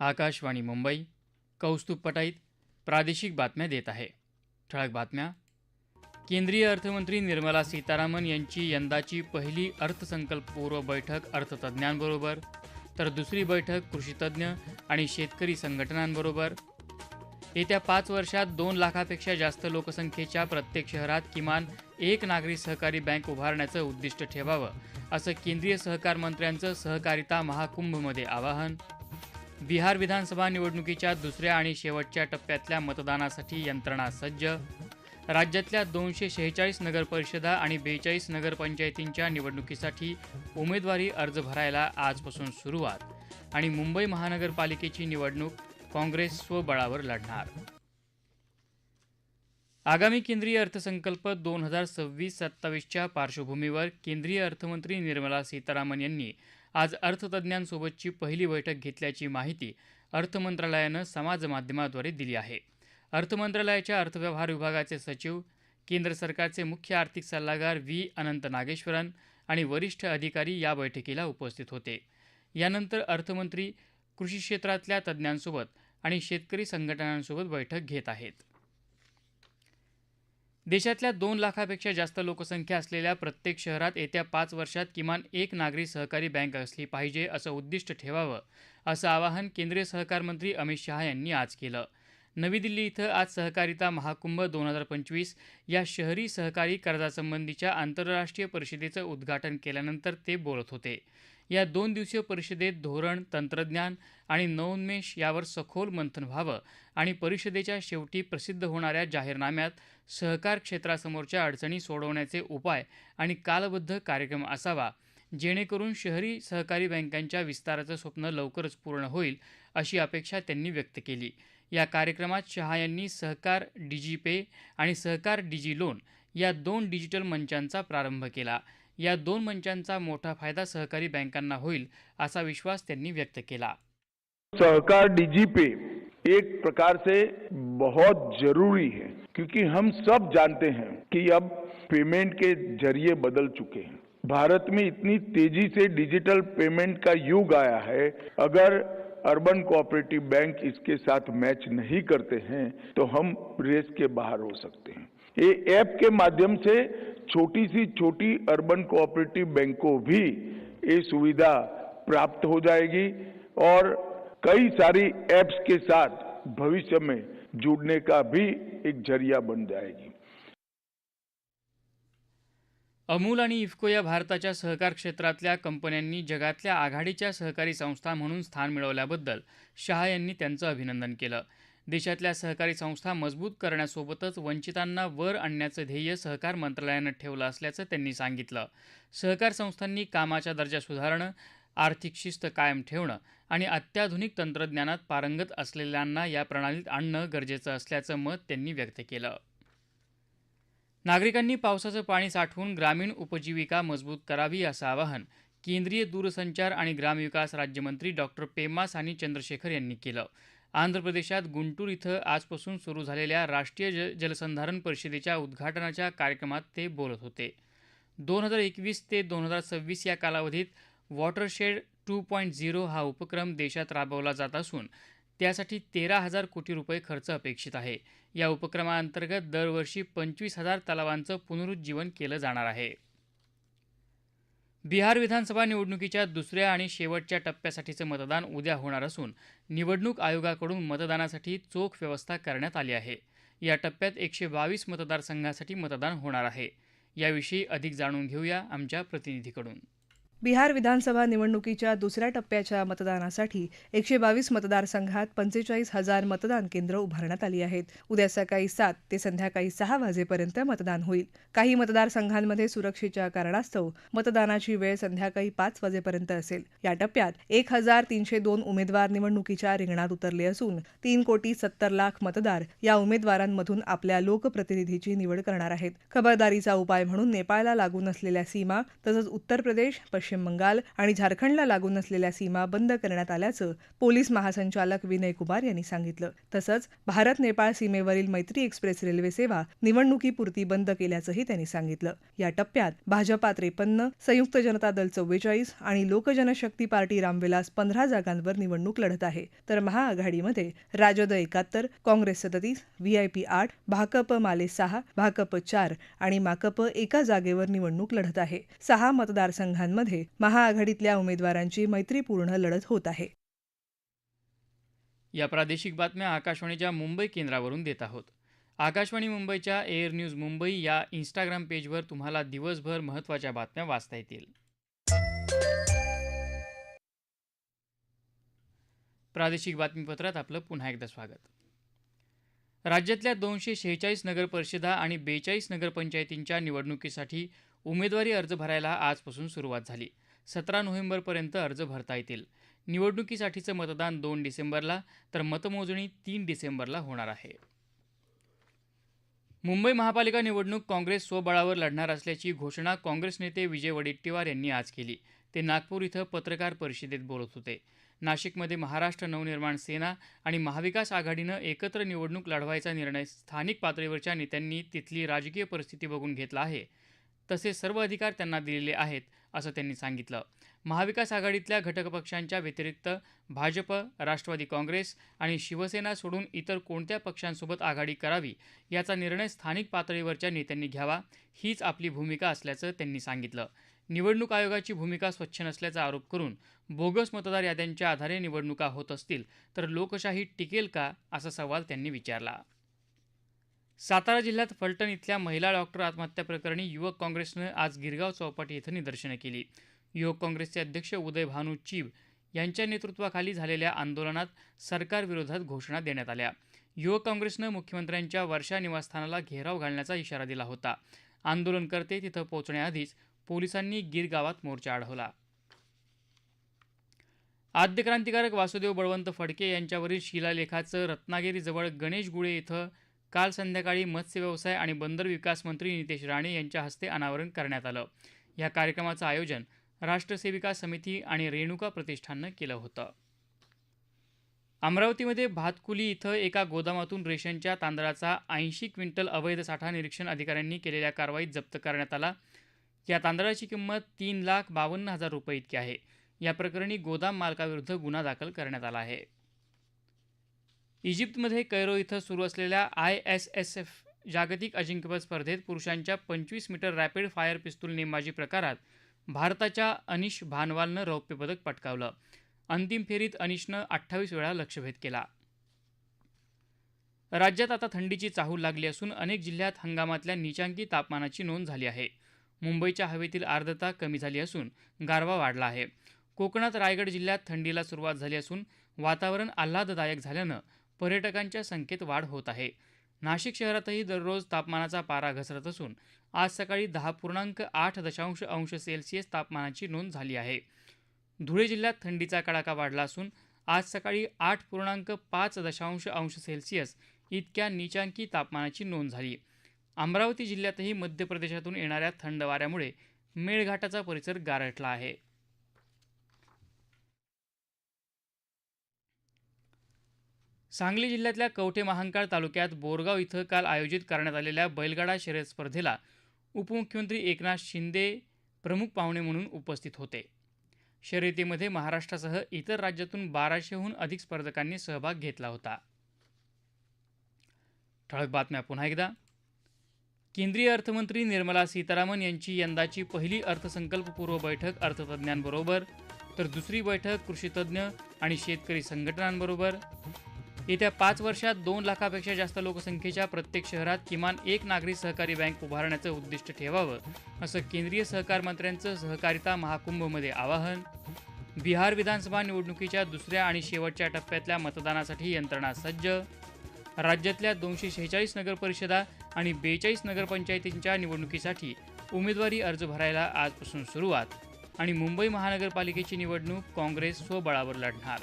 आकाशवाणी मुंबई कौस्तुभ पटाईत प्रादेशिक बातम्या देत आहे. ठळक बातम्या. केंद्रीय अर्थमंत्री निर्मला सीतारामन यांची यंदाची पहिली अर्थसंकल्पपूर्व बैठक अर्थतज्ज्ञांबरोबर तर दुसरी बैठक कृषीतज्ज्ञ आणि शेतकरी संघटनांबरोबर. येत्या पाच वर्षात दोन लाखापेक्षा जास्त लोकसंख्येच्या प्रत्येक शहरात किमान एक नागरी सहकारी बँक उभारण्याचं उद्दिष्ट ठेवावं असं केंद्रीय सहकार मंत्र्यांचं सहकारिता महाकुंभमध्ये आवाहन बिहार विधानसभा निवडणुकीच्या दुसऱ्या आणि शेवटच्या टप्प्यातल्या मतदानासाठी यंत्रणा सज्ज. राज्यातल्या दोनशे शेहेचाळीस नगरपरिषदा आणि बेचाळीस नगरपंचायतींच्या निवडणुकीसाठी उमेदवारी अर्ज भरायला आजपासून सुरुवात आणि मुंबई महानगरपालिकेची निवडणूक काँग्रेस स्वबळावर लढणार. आगामी केंद्रीय अर्थसंकल्प दोन हजार सव्वीस सत्तावीसच्या पार्श्वभूमीवर केंद्रीय अर्थमंत्री निर्मला सीतारामन यांनी आज अर्थतज्ज्ञांसोबतची पहिली बैठक घेतल्याची माहिती अर्थमंत्रालयानं समाजमाध्यमाद्वारे दिली आहे. अर्थमंत्रालयाच्या अर्थव्यवहार विभागाचे सचिव केंद्र सरकारचे मुख्य आर्थिक सल्लागार व्ही. अनंत नागेश्वरन आणि वरिष्ठ अधिकारी या बैठकीला उपस्थित होते. यानंतर अर्थमंत्री कृषी क्षेत्रातल्या तज्ज्ञांसोबत आणि शेतकरी संघटनांसोबत बैठक घेत आहेत. देशातल्या दोन लाखापेक्षा जास्त लोकसंख्या असलेल्या प्रत्येक शहरात येत्या पाच वर्षात किमान एक नागरी सहकारी बँक असली पाहिजे असं उद्दिष्ट ठेवावं असं आवाहन केंद्रीय सहकार मंत्री अमित शहा यांनी आज केलं. नवी दिल्ली इथं आज सहकारिता महाकुंभ दोन हजार पंचवीस या शहरी सहकारी कर्जासंबंधीच्या आंतरराष्ट्रीय परिषदेचं उद्घाटन केल्यानंतर ते बोलत होते. या दोन दिवसीय परिषदेत धोरण तंत्रज्ञान आणि नवोन्मेष यावर सखोल मंथन व्हावं आणि परिषदेच्या शेवटी प्रसिद्ध होणाऱ्या जाहीरनाम्यात सहकार क्षेत्रासमोरच्या अडचणी सोडवण्याचे उपाय आणि कालबद्ध कार्यक्रम असावा जेणेकरून शहरी सहकारी बँकांच्या विस्ताराचं स्वप्न लवकरच पूर्ण होईल अशी अपेक्षा त्यांनी व्यक्त केली. या कार्यक्रमात शहा यांनी सहकार डिजीपे आणि सहकार डिजी लोन या दोन डिजिटल मंचांचा प्रारंभ केला. या दोन मंचांचा मोठा फ़ायदा सहकारी बँकांना होईल, असा विश्वास त्यांनी व्यक्त केला. सहकार डीजीपे एक प्रकार से बहुत ज़रूरी है, क्योंकि हम सब जानते हैं कि अब पेमेंट के ज़रिए बदल चुके हैं। भारत में इतनी तेज़ी से डिजिटल पेमेंट का युग आया है, अगर अर्बन कोऑपरेटिव बैंक इसके साथ मैच नहीं करते हैं तो हम रेस के बाहर हो सकते हैं। ये ऐप के माध्यम से छोटी सी छोटी अर्बन कोऑपरेटिव बैंक को भी ये सुविधा प्राप्त हो जाएगी और कई सारी एप्स के साथ भविष्य में जुड़ने का भी एक जरिया बन जाएगी। अमूल आणि इफ्को या भारताच्या सहकार क्षेत्रातल्या कंपन्यांनी जगातल्या आघाडीच्या सहकारी संस्था म्हणून स्थान मिळवल्याबद्दल शहा यांनी त्यांचं अभिनंदन केलं. देशातल्या सहकारी संस्था मजबूत करण्यासोबतच वंचितांना वर आणण्याचं ध्येय सहकार मंत्रालयानं ठेवलं असल्याचं त्यांनी सांगितलं. सहकार संस्थांनी कामाचा दर्जा सुधारणं आर्थिक शिस्त कायम ठेवणं आणि अत्याधुनिक तंत्रज्ञानात पारंगत असलेल्यांना या प्रणालीत आणणं गरजेचं असल्याचं मत त्यांनी व्यक्त केलं. नागरिकांनी पावसाचं पाणी साठवून ग्रामीण उपजीविका मजबूत करावी असं आवाहन केंद्रीय दूरसंचार आणि ग्रामविकास राज्यमंत्री डॉक्टर पेमा सानी चंद्रशेखर यांनी केलं. आंध्र प्रदेशात गुंटूर इथं आजपासून सुरू झालेल्या राष्ट्रीय ज जलसंधारण परिषदेच्या उद्घाटनाच्या कार्यक्रमात ते बोलत होते. दोन हजार एकवीस ते दोन हजार सव्वीस या कालावधीत वॉटरशेड टू पॉईंट झिरो हा उपक्रम देशात राबवला जात असून त्यासाठी तेरा हजार कोटी रुपये खर्च अपेक्षित आहे. या उपक्रमाअंतर्गत दरवर्षी पंचवीस हजार तलावांचं पुनरुज्जीवन केलं जाणार आहे. बिहार विधानसभा निवडणुकीच्या दुसऱ्या आणि शेवटच्या टप्प्यासाठीचं मतदान उद्या होणार असून निवडणूक आयोगाकडून मतदानासाठी चोख व्यवस्था करण्यात आली आहे. या टप्प्यात एकशे बावीस मतदारसंघासाठी मतदान होणार आहे. याविषयी अधिक जाणून घेऊया आमच्या प्रतिनिधीकडून. बिहार विधानसभा निवडणुकीच्या दुसऱ्या टप्प्याच्या मतदानासाठी एकशे बावीस मतदारसंघात पंचेचाळीस हजार मतदान केंद्र उभारण्यात आली आहेत. उद्या सकाळी सात ते संध्याकाळी सहा वाजेपर्यंत मतदान होईल. काही मतदारसंघांमध्ये सुरक्षेच्या कारणास्तव मतदानाची वेळ संध्याकाळी पाच वाजेपर्यंत असेल. या टप्प्यात एक हजार तीनशे दोन उमेदवार निवडणुकीच्या रिंगणात उतरले असून तीन कोटी सत्तर लाख मतदार या उमेदवारांमधून आपल्या लोकप्रतिनिधीची निवड करणार आहेत. खबरदारीचा उपाय म्हणून नेपाळला लागून असलेल्या सीमा तसंच उत्तर प्रदेश पश्चिम पश्चिम बंगाल आणि झारखंडला लागून असलेल्या सीमा बंद करण्यात आल्याचं पोलीस महासंचालक विनय कुमार यांनी सांगितलं. तसंच भारत नेपाळ सीमेवरील मैत्री एक्सप्रेस रेल्वे सेवा निवडणुकीपुरती बंद केल्याचंही त्यांनी सांगितलं. या टप्प्यात भाजपा त्रेपन्न संयुक्त जनता दल चव्वेचाळीस आणि लोकजनशक्ती पार्टी रामविलास पंधरा जागांवर निवडणूक लढत आहे. तर महाआघाडीमध्ये राजद एकाहत्तर काँग्रेस सदतीस व्हीआयपी आठ भाकप माले सहा भाकप चार आणि माकप एका जागेवर निवडणूक लढत आहे. सहा मतदारसंघांमध्ये महाआघाडीतल्या उमेदवारांची मैत्रीपूर्ण लढत होत आहे. या प्रादेशिक बातम्या आकाशवाणीच्या मुंबई केंद्रावरून देत आहोत. आकाशवाणी मुंबईच्या एअर न्यूज मुंबई या इंस्टाग्राम पेजवर तुम्हाला दिवसभर महत्त्वाच्या बातम्या वाचता येतील. प्रादेशिक बातमीपत्रात आपलं पुन्हा एकदा स्वागत. राज्यातल्या दोनशे शेहेचाळीस नगरपरिषदा आणि बेचाळीस नगरपंचायतींच्या निवडणुकीसाठी उमेदवारी अर्ज भरायला आजपासून सुरुवात झाली. सतरा नोव्हेंबरपर्यंत अर्ज भरता येतील. निवडणुकीसाठीचं मतदान दोन डिसेंबरला तर मतमोजणी तीन डिसेंबरला होणार आहे. मुंबई महापालिका निवडणूक काँग्रेस स्वबळावर लढणार असल्याची घोषणा काँग्रेस नेते विजय वडेट्टीवार यांनी आज केली. ते नागपूर इथं पत्रकार परिषदेत बोलत होते. नाशिकमध्ये महाराष्ट्र नवनिर्माण सेना आणि महाविकास आघाडीनं एकत्र निवडणूक लढवायचा निर्णय स्थानिक पातळीवरच्या नेत्यांनी तिथली राजकीय परिस्थिती बघून घेतला आहे. तसे सर्व अधिकार त्यांना दिलेले आहेत असं त्यांनी सांगितलं. महाविकास आघाडीतल्या घटकपक्षांच्या व्यतिरिक्त भाजप राष्ट्रवादी काँग्रेस आणि शिवसेना सोडून इतर कोणत्या पक्षांसोबत आघाडी करावी याचा निर्णय स्थानिक पातळीवरच्या नेत्यांनी घ्यावा हीच आपली भूमिका असल्याचं त्यांनी सांगितलं. निवडणूक आयोगाची भूमिका स्वच्छ नसल्याचा आरोप करून बोगस मतदार याद्यांच्या आधारे निवडणुका होत असतील तर लोकशाही टिकेल का असा सवाल त्यांनी विचारला. सातारा जिल्ह्यात फलटण इथल्या महिला डॉक्टर आत्महत्या प्रकरणी युवक काँग्रेसनं आज गिरगाव चौपाटी इथं निदर्शनं केली. युवक काँग्रेसचे अध्यक्ष उदय भानू चीब यांच्या नेतृत्वाखाली झालेल्या आंदोलनात सरकारविरोधात घोषणा देण्यात आल्या. युवक काँग्रेसनं मुख्यमंत्र्यांच्या वर्षा निवासस्थानाला घेराव घालण्याचा इशारा दिला होता. आंदोलनकर्ते तिथं पोहोचण्याआधीच पोलिसांनी गिरगावात मोर्चा अडवला आद्य क्रांतिकारक वासुदेव बळवंत फडके यांच्यावरील शिलालेखाचं रत्नागिरीजवळ गणेश गुळे इथं काल संध्याकाळी मत्स्य व्यवसाय आणि बंदर विकास मंत्री नितेश राणे यांच्या हस्ते अनावरण करण्यात आलं. या कार्यक्रमाचं आयोजन राष्ट्रसेविका समिती आणि रेणुका प्रतिष्ठाननं केलं होतं. अमरावतीमध्ये भातकुली इथं एका गोदामातून रेशनच्या तांदळाचा ऐंशी क्विंटल अवैध साठा निरीक्षण अधिकाऱ्यांनी केलेल्या कारवाईत जप्त करण्यात आला. या तांदळाची किंमत तीन लाख बावन्न हजार रुपये इतकी आहे. या प्रकरणी गोदाम मालकाविरुद्ध गुन्हा दाखल करण्यात आला आहे. इजिप्तमध्ये कैरो इथं सुरू असलेल्या आय एस एस एफ जागतिक अजिंक्यपद स्पर्धेत पुरुषांच्या पंचवीस मीटर रॅपिड फायर पिस्तूल नेमबाजी प्रकारात भारताच्या अनिश भानवालनं रौप्य पदक पटकावलं. अंतिम फेरीत अनिशनं अठ्ठावीस वेळा लक्षभेद केला. राज्यात आता थंडीची चाहूल लागली असून अनेक जिल्ह्यात हंगामातल्या निचांकी तापमानाची नोंद झाली आहे. मुंबईच्या हवेतील आर्द्रता कमी झाली असून गारवा वाढला आहे. कोकणात रायगड जिल्ह्यात थंडीला सुरुवात झाली असून वातावरण आल्हाददायक झाल्यानं पर्यटकांच्या संख्येत वाढ होत आहे. नाशिक शहरातही दररोज तापमानाचा पारा घसरत असून आज सकाळी दहा पूर्णांक आठ दशांश अंश सेल्सिअस तापमानाची नोंद झाली आहे. धुळे जिल्ह्यात थंडीचा कडाका वाढला असून आज सकाळी आठ पूर्णांक पाच दशांश अंश सेल्सिअस इतक्या निचांकी तापमानाची नोंद झाली. अमरावती जिल्ह्यातही मध्य प्रदेशातून येणाऱ्या थंड वाऱ्यामुळे मेळघाटाचा परिसर गारठला आहे. सांगली जिल्ह्यातल्या कवठे महांकाळ तालुक्यात बोरगाव इथं काल आयोजित करण्यात आलेल्या बैलगाडा शर्यत स्पर्धेला उपमुख्यमंत्री एकनाथ शिंदे प्रमुख पाहुणे म्हणून उपस्थित होते. शर्यतीमध्ये महाराष्ट्रासह इतर राज्यातून बाराशेहून अधिक स्पर्धकांनी सहभाग घेतला होता. ठळक बातम्या पुन्हा एकदा. केंद्रीय अर्थमंत्री निर्मला सीतारामन यांची यंदाची पहिली अर्थसंकल्पपूर्व बैठक अर्थतज्ज्ञांबरोबर तर दुसरी बैठक कृषीतज्ज्ञ आणि शेतकरी संघटनांबरोबर. येत्या पाच वर्षात दोन लाखापेक्षा जास्त लोकसंख्येच्या प्रत्येक शहरात किमान एक नागरी सहकारी बँक उभारण्याचं उद्दिष्ट ठेवावं असं केंद्रीय सहकार मंत्र्यांचं सहकारिता महाकुंभमध्ये आवाहन. बिहार विधानसभा निवडणुकीच्या दुसऱ्या आणि शेवटच्या टप्प्यातल्या मतदानासाठी यंत्रणा सज्ज. राज्यातल्या दोनशे शेहेचाळीस नगरपरिषदा आणि बेचाळीस नगरपंचायतींच्या निवडणुकीसाठी उमेदवारी अर्ज भरायला आजपासून सुरुवात आणि मुंबई महानगरपालिकेची निवडणूक काँग्रेस स्वबळावर लढणार.